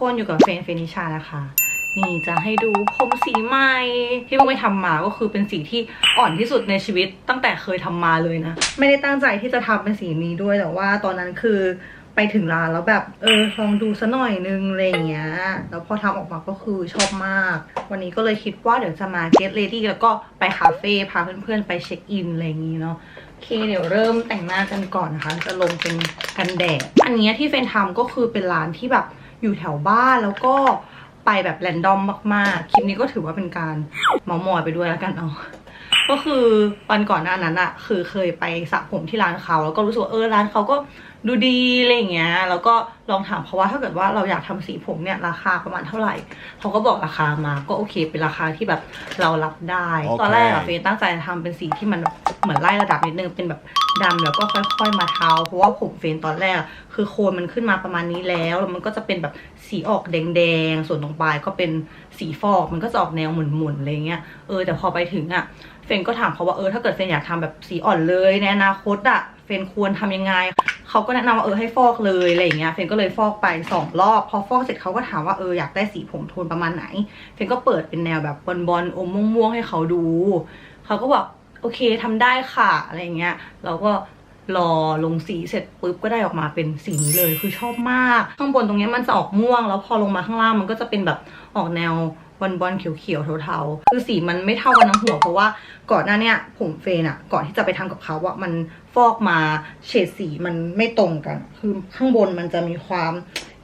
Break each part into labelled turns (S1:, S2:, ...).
S1: คุ้นอยู่กับเฟนเฟนิชานะคะ นี่จะให้ดูผมสีใหม่ที่เพิ่งไปทำมาก็คือเป็นสีที่อ่อนที่สุดในชีวิตตั้งแต่เคยทำมาเลยนะ ไม่ได้ตั้งใจที่จะทำเป็นสีนี้ด้วยแต่ว่าตอนนั้นคือไปถึงร้านแล้วแบบเออลองดูซะหน่อยนึงอะไรอย่างเงี้ย แล้วพอทำออกมาก็คือชอบมาก วันนี้ก็เลยคิดว่าเดี๋ยวจะมา get ready แล้วก็ไปคาเฟ่พาเพื่อนๆไปเช็คอินอะไรอย่างงี้เนาะโอเคเดี๋ยวเริ่มแต่งหน้ากันก่อนนะคะ จะลงเป็นกันแดด อันนี้ที่เฟนทำก็คือเป็นร้านที่แบบ อยู่แถวบ้านแล้วก็ไปแบบแรนดอมมากๆ คลิปนี้ก็ถือว่าเป็นการเมามอยไปด้วยแล้วกันเอา ก็คือวันก่อนหน้านั้นอะคือเคยไปสระผมที่ร้านเขา แล้วก็รู้สึกว่าเออร้านเขาก็ดูดีอะไรอย่างเงี้ย แล้วก็ลองถามเพราะว่าถ้าเกิดว่าเราอยากทำสีผมเนี่ยราคาประมาณเท่าไหร่เขาก็บอกราคามาก็โอเค เป็นราคาที่แบบเรารับได้
S2: โอเค
S1: ตอนแรกอะเฟนตั้งใจจะทำเป็นสีที่มันเหมือนไล่ระดับนิดนึงเป็นแบบดำแล้วก็ค่อยๆมาเทาเพราะว่าผมเฟนตอนแรกอะคือโคนมันขึ้นมาประมาณนี้แล้วแล้วมันก็จะเป็นแบบสีออกแดงๆส่วนตรงปลายก็เป็นสีฟอกมันก็จะออกแนวหมุนๆอะไรเงี้ยเออแต่พอไปถึงอะเฟนก็ถามเขาว่าเออถ้าเกิดเฟนอยากทำแบบสีอ่อนเลยในอนาคตอะเฟนควรทำยังไง เขาก็แนะนำว่าเออให้ฟอกเลยอะไรอย่างเงี้ยเฟนก็เลยฟอกไปสองรอบพอฟอกเสร็จเขาก็ถามว่าเอออยากได้สีผมโทนประมาณไหนเฟนก็เปิดเป็นแนวแบบบอลบอลอมม่วงๆให้เขาดู เขาก็บอกโอเคทำได้ค่ะอะไรอย่างเงี้ยเราก็รอลงสีเสร็จปุ๊บก็ได้ออกมาเป็นสีนี้เลยคือชอบมาก ข้างบนตรงเนี้ยมันจะออกม่วง แล้วพอลงมาข้างล่างมันก็จะเป็นแบบออกแนว บอลบอลๆเขียวๆเทาๆคือสีมันไม่เท่ากันทั้งหัว เพราะว่าก่อนหน้าเนี้ยผมเฟนอะก่อนที่จะไปทำกับเขาอะมันฟอกมาเฉดสีมันไม่ตรงกัน คือข้างบนมันจะมีความ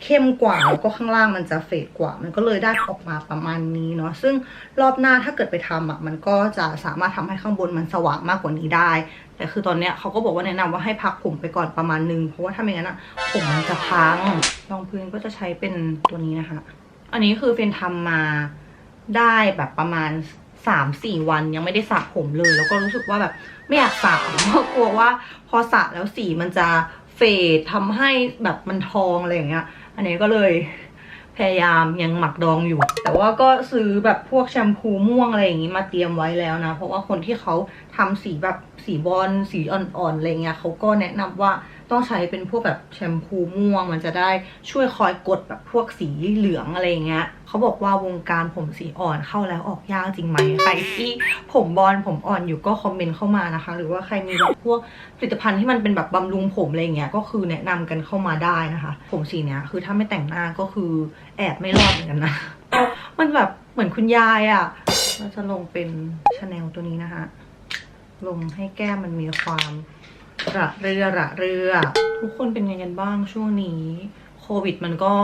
S1: เข้มกว่าแล้วก็ข้างล่างมันจะเฟดกว่า มันก็เลยได้ออกมาประมาณนี้เนาะซึ่งรอบหน้าถ้าเกิดไปทำอะมันก็จะสามารถทำให้ข้างบนมันสว่างมากกว่านี้ได้ แต่คือตอนเนี้ยเขาก็บอกว่าแนะนำว่าให้พักผมไปก่อนประมาณนึง เพราะว่าถ้าไม่งั้นอะผมมันจะพังรองพื้นก็จะใช้เป็นตัวนี้นะคะ อันนี้คือเฟนทำมา ได้แบบประมาณสามสี่วันยังไม่ได้สระผมเลย แล้วก็รู้สึกว่าแบบไม่อยากสระเพราะกลัวว่า พอสระแล้วสีมันจะเฟดทำให้แบบมันทองอะไรอย่างเงี้ย อันนี้ก็เลยพยายามยังหมักดองอยู่ แต่ว่าก็ซื้อแบบพวกแชมพูม่วงอะไรอย่างงี้มาเตรียมไว้แล้วนะ เพราะว่าคนที่เขาทำสีแบบสีบอลสีอ่อนๆอะไรเงี้ยเขาก็แนะนำว่า ต้องใช้เป็นพวกแบบแชมพูม่วง มันจะได้ช่วยคอยกดแบบพวกสีเหลืองอะไรอย่างเงี้ยเขาบอกว่าวงการผมสีอ่อนเข้าแล้วออกยากจริงไหมใครที่ผมบอลผมอ่อนอยู่ก็คอมเมนต์เข้ามานะคะ หรือว่าใครมีแบบพวกผลิตภัณฑ์ที่มันเป็นแบบบำรุงผมอะไรเงี้ยก็คือแนะนำกันเข้ามาได้นะคะ ผมสีเนี้ยคือถ้าไม่แต่งหน้าก็คือแอบไม่รอดเหมือนกันนะมันแบบเหมือนคุณยายอะ่ะเราจะลงเป็นชาแนลตัวนี้นะคะลงให้แก้มมันมีความ ระเรือระเรือ ทุกคนเป็นไงกันบ้างช่วงนี้โควิดมันก็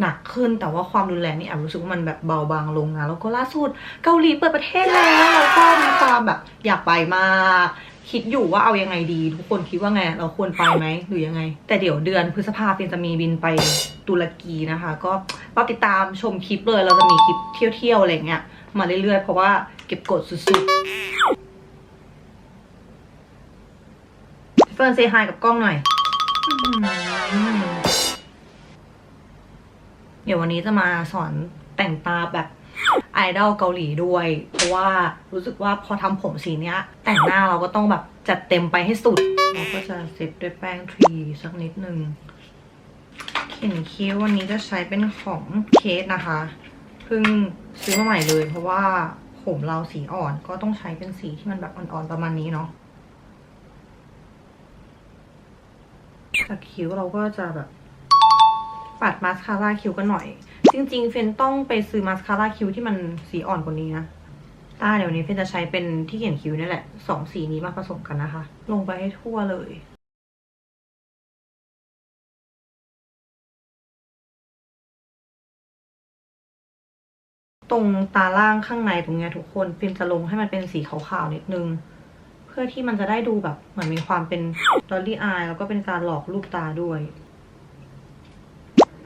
S1: หนักขึ้นแต่ว่าความรุนแรงนี่แอบรู้สึกว่ามันแบบเบาบางลงนะแล้วก็ล่าสุดเกาหลีเปิดประเทศแล้วแล้วก็มีความแบบอยากไปมากคิดอยู่ว่าเอายังไงดี ทุกคนคิดว่าไงเราควรไปไหมหรือยังไง แต่เดี๋ยวเดือนพฤษภาเป็นจะมีบินไปตุรกีนะคะ ก็รอติดตามชมคลิปเลย เราจะมีคลิปเที่ยวๆอะไรเงี้ยมาเรื่อยๆ เพราะว่าเก็บกดสุดๆเฟิร์นเซฮายกับกล้องหน่อย เดี๋ยววันนี้จะมาสอนแต่งตาแบบไอดอลเกาหลีด้วย เพราะว่ารู้สึกว่าพอทำผมสีเนี้ย แต่งหน้าเราก็ต้องแบบจัดเต็มไปให้สุด เราก็จะเซตด้วยแป้งทรีสักนิดนึงเขียนคิ้ววันนี้จะใช้เป็นของเคสนะคะเพิ่งซื้อมาใหม่เลย เพราะว่าผมเราสีอ่อนก็ต้องใช้เป็นสีที่มันแบบอ่อนๆประมาณนี้เนาะ จากคิ้วเราก็จะแบบปัดมาสคาร่าคิ้วกันหน่อย จริง ๆ เฟนต้องไปซื้อมาสคาร่าคิ้วที่มันสีอ่อนกว่านี้นะตาเดี๋ยวนี้เฟนจะใช้เป็นที่เขียนคิ้วนี่แหละสองสีนี้มาผสมกันนะคะ ลงไปให้ทั่วเลยตรงตาล่างข้างในตรงเนี้ยทุกคนเฟนจะลงให้มันเป็นสีขาวๆนิดนึง เพื่อที่มันจะได้ดูแบบเหมือนมีความเป็นดอลลี่อายแล้วก็เป็นการหลอกลูกตาด้วย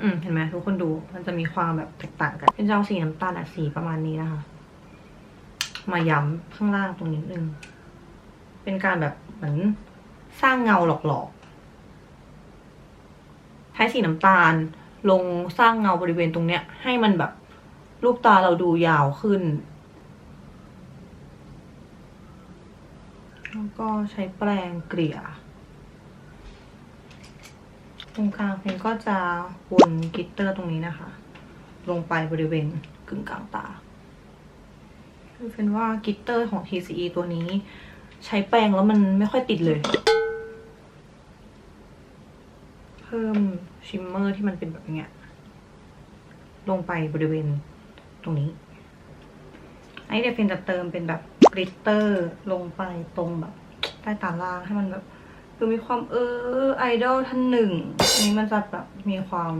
S1: อืมเห็นไหมทุกคนดู มันจะมีความแบบแตกต่างกัน เป็นเจ้าสีน้ำตาลอะสีประมาณนี้นะคะ มาย้ำข้างล่างตรงนี้นึง เป็นการแบบเหมือนสร้างเงาหลอกๆใช้สีน้ำตาลลงสร้างเงาบริเวณตรงเนี้ย ให้มันแบบลูกตาเราดูยาวขึ้น แล้ว ก็ใช้แปรงเกลี่ย ตรงกลางเพนก็จะวนกิตเตอร์ตรงนี้นะคะ ลงไปบริเวณกึ่งกลางตาคือเป็นว่ากิตเตอร์ของ TCE ตัวนี้ ใช้แปรงแล้วมันไม่ค่อยติดเลย เพิ่มชิมเมอร์ที่มันเป็นแบบเนี้ยลงไปบริเวณตรงนี้ไอ้เดี๋ยวเพนจะเติมเป็นแบบกลิตเตอร์ลงไปตรงแบบ ใต้ตาล่างให้มันแบบคือมีความเออไอดอลท่านหนึ่งอันนี้มันจะแบบมีความ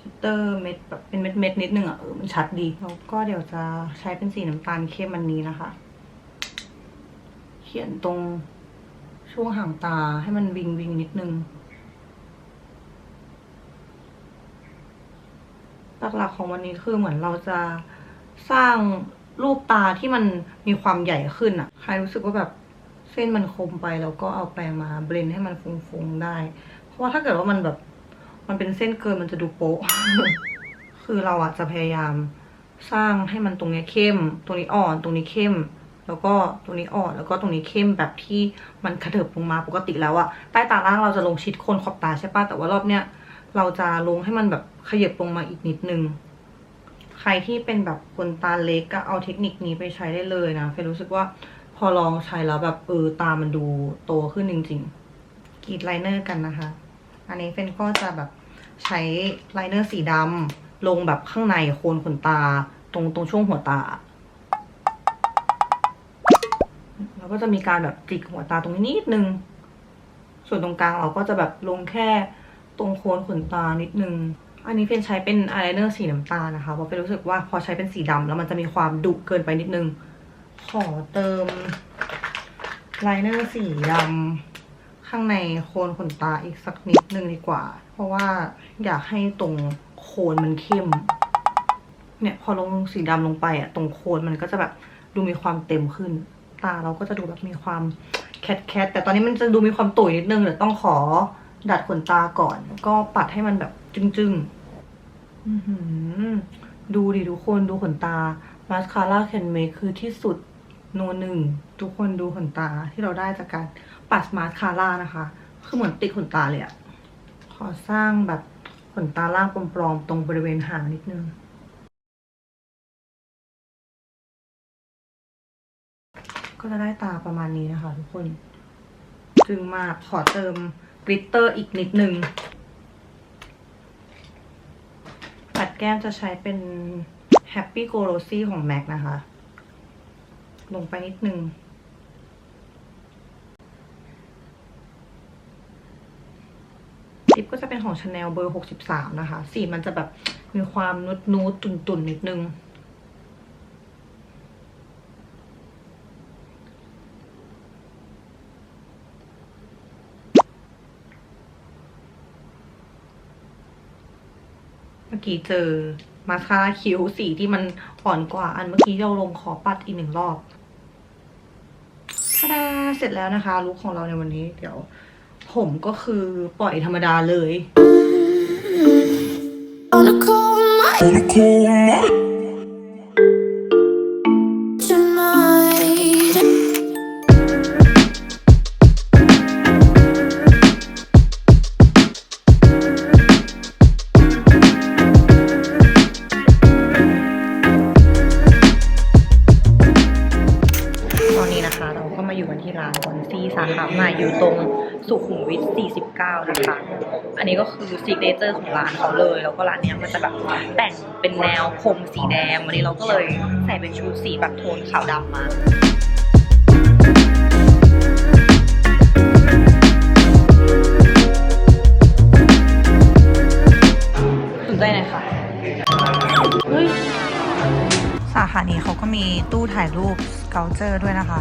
S1: กลิตเตอร์เม็ดแบบเป็นเม็ดเม็ดนิดนึงอะเออมันชัดดีแล้วก็เดี๋ยวจะใช้เป็นสีน้ำตาลเข้มอันนี้นะคะ เขียนตรงช่วงห่างตาให้มันวิงวิงนิดนึงหลักๆของวันนี้คือเหมือนเราจะสร้างรูปตาที่มันมีความใหญ่ขึ้นอะใครรู้สึกว่าแบบ เส้นมันคมไปแล้วก็เอาแปรงมาเบลนให้มันฟงๆได้ เพราะว่าถ้าเกิดว่ามันแบบมันเป็นเส้นเกินมันจะดูโป๊ะ คือเราอะจะพยายามสร้างให้มันตรงนี้เข้ม ตรงนี้อ่อน ตรงนี้เข้ม แล้วก็ตรงนี้อ่อน แล้วก็ตรงนี้เข้มแบบที่มันกระเถิบลงมาปกติแล้วอะใต้ตาล่างเราจะลงชิดโคนขอบตาใช่ปะแต่ว่ารอบเนี้ยเราจะลงให้มันแบบขยับลงมาอีกนิดนึง ใครที่เป็นแบบคนตาเล็กก็เอาเทคนิคนี้ไปใช้ได้เลยนะเฟยรู้สึกว่า อลองใช้แล้วแบบเออตามันดูโตขึ้นจริงๆกรีดไลเนอร์กันนะคะ อันนี้เฟนก็จะแบบใช้ไลเนอร์สีดำลงแบบข้างในโคนขนตา ตรงตรงช่วงหัวตาแล้วก็จะมีการแบบจิกหัวตาตรงนี้นิดนึง ส่วนตรงกลางเราก็จะแบบลงแค่ตรงโคนขนตานิดนึง อันนี้เฟนใช้เป็นอายไลเนอร์สีน้ำตาลนะคะ เพราะเฟนรู้สึกว่าพอใช้เป็นสีดำแล้วมันจะมีความดุเกินไปนิดนึง ขอเติมไลเนอร์สีดำข้างในโคนขนตาอีกสักนิดนึงดีกว่า เพราะว่าอยากให้ตรงโคนมันเข้ม เนี่ยพอลงสีดำลงไปอะตรงโคนมันก็จะแบบดูมีความเต็มขึ้น ตาเราก็จะดูแบบมีความแคทแคทแต่ตอนนี้มันจะดูมีความตุ๋ยนิดนึงเดี๋ยวต้องขอดัดขนตาก่อนแล้วก็ปัดให้มันแบบจึ้งๆดูดิทุกคนดูขนตามาสคาร่าแคนเมคคือที่สุด โนหนึ่งทุกคนดูขนตาที่เราได้จากการปัดมาสคาร่านะคะ คือเหมือนติดขนตาเลยอะขอสร้างแบบขนตาล่างปลอมๆตรงบริเวณหางนิดนึง ก็จะได้ตาประมาณนี้นะคะทุกคนจึงมาขอเติมกลิตเตอร์อีกนิดนึงปัดแก้มจะใช้เป็น Happy Go Rosy ของ MAC นะคะ ลงไปนิดนึง ลิปก็จะเป็นของ Chanel เบอร์ 63 นะคะ สีมันจะแบบมีความนุดนูดๆตุ่นๆนนิดนึงเมื่อกี้เจอมาสคาร่าคิ้วสีที่มันอ่อนกว่าอันเมื่อกี้เราลงขอปัดอีกหนึ่งรอบ เสร็จแล้วนะคะลุคของเราในวันนี้ เดี๋ยว ผมก็คือปล่อยธรรมดาเลย
S2: On a cold night
S1: 9นะคะ อันนี้ก็คือซิกเนเจอร์ของร้านเขาเลย แล้วก็ร้านเนี้ยมันจะแบบแต่งเป็นแนวผมสีแดง วันนี้เราก็เลยใส่เป็นชุดสีแบบโทนขาวดำมาสนใจหน่อยค่ะเฮ้ยสาขานี้เขาก็มีตู้ถ่ายรูปเกลเจอร์ด้วยนะคะ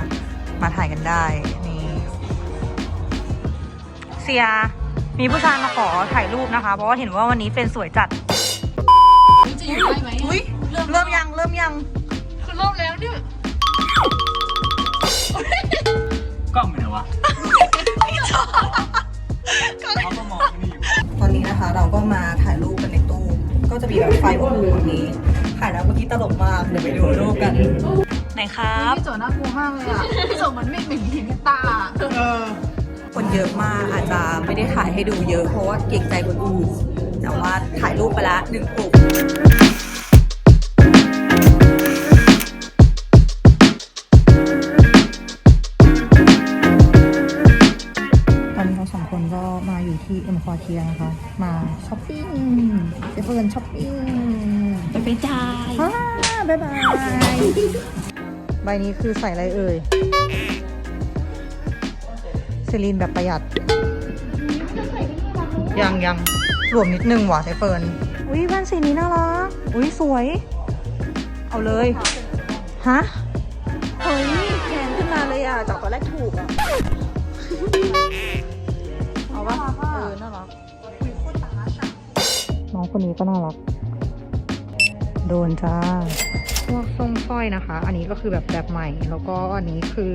S1: มาถ่ายกันได้ นี่ เสีย มีผู้ชายมาขอถ่ายรูปนะคะ เพราะว่าเห็นว่าวันนี้เป็นสวยจัด
S3: จะอยู่ได้ไหม
S1: อุ้ยเริ่มยังเริ่มยัง
S3: คือเริ่มแล้วเนี่ย
S4: กล้องเป็นไงวะเขาก็มองนี่อยู่
S1: ตอนนี้นะคะเราก็มาถ่ายรูปกันในตู้ ก็จะมีแบบไฟอบอุ่นนี้ถ่ายแล้วเมื่อกี้ตลกมากเดี๋ยวไปดูรูปกันไหนครับ
S3: พี่โจน่ากลัวมากเลยอะพี่โจเหมันไม่เหม็นหินตา
S1: เออ
S2: คนเยอะมากอาจจะไม่ได้ถ่ายให้ดูเยอะเพราะว่าเกรงใจคนอื่นแต่ว่าถ่ายรูปไปละหนึ่งกลุ่ม
S1: ตอนนี้เราสองคนก็มาอยู่ที่เอ็มคอเทียนะคะ มาช้อปปิ้งเจเฟิร์นช้อปปิ้ง
S2: ไปไปจ่าย
S1: ฮ่าบ๊ายบาย ใบนี้คือใส่อะไรเอ่ยเซรีนแบบประหยัด ยังยังหลวมนิดนึงว่ะเจเฟิร์นอุ้ยแว่นสีนี้น่ารักอุ้ยสวย เอาเลยฮะ
S2: เฮ้ยแพงขึ้นมาเลยอะจากตอนแรกถูกอะ
S1: เอาปะเออน่ารักน้องคนนี้ก็น่ารัก โดนจ้าพวกทรงสร้อยนะคะ อันนี้ก็คือแบบแบบใหม่ แล้วก็อันนี้คือ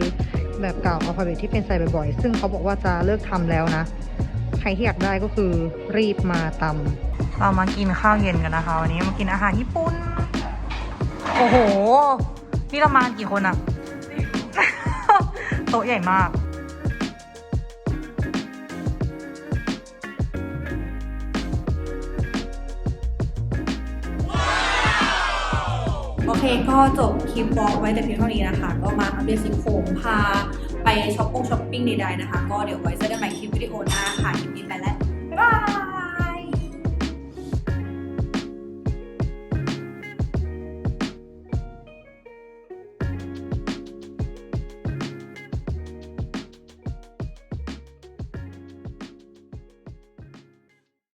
S1: แบบเก่าอัลฟาเบตที่เป็นใส่บ่อยๆ ซึ่งเขาบอกว่าจะเลิกทำแล้วนะ ใครที่อยากได้ก็คือรีบมาตำเรามากินข้าวเย็นกันนะคะ วันนี้มากินอาหารญี่ปุ่น โอ้โห นี่เรามานกี่คนอะโต๊ะใหญ่มาก
S2: เคก็จบคลิปบล็อกไว้แต่เพียงเท่านี้นะคะ ก็มาอัปเดตสิโผมพาไปช้อปปิ้งช้อปปิ้งใดๆนะคะ ก็เดี๋ยวไว้เจอกันใหม่คลิปวิดีโอหน้าค่ะคลิป
S1: ดีไปแล้ว บ๊ายบาย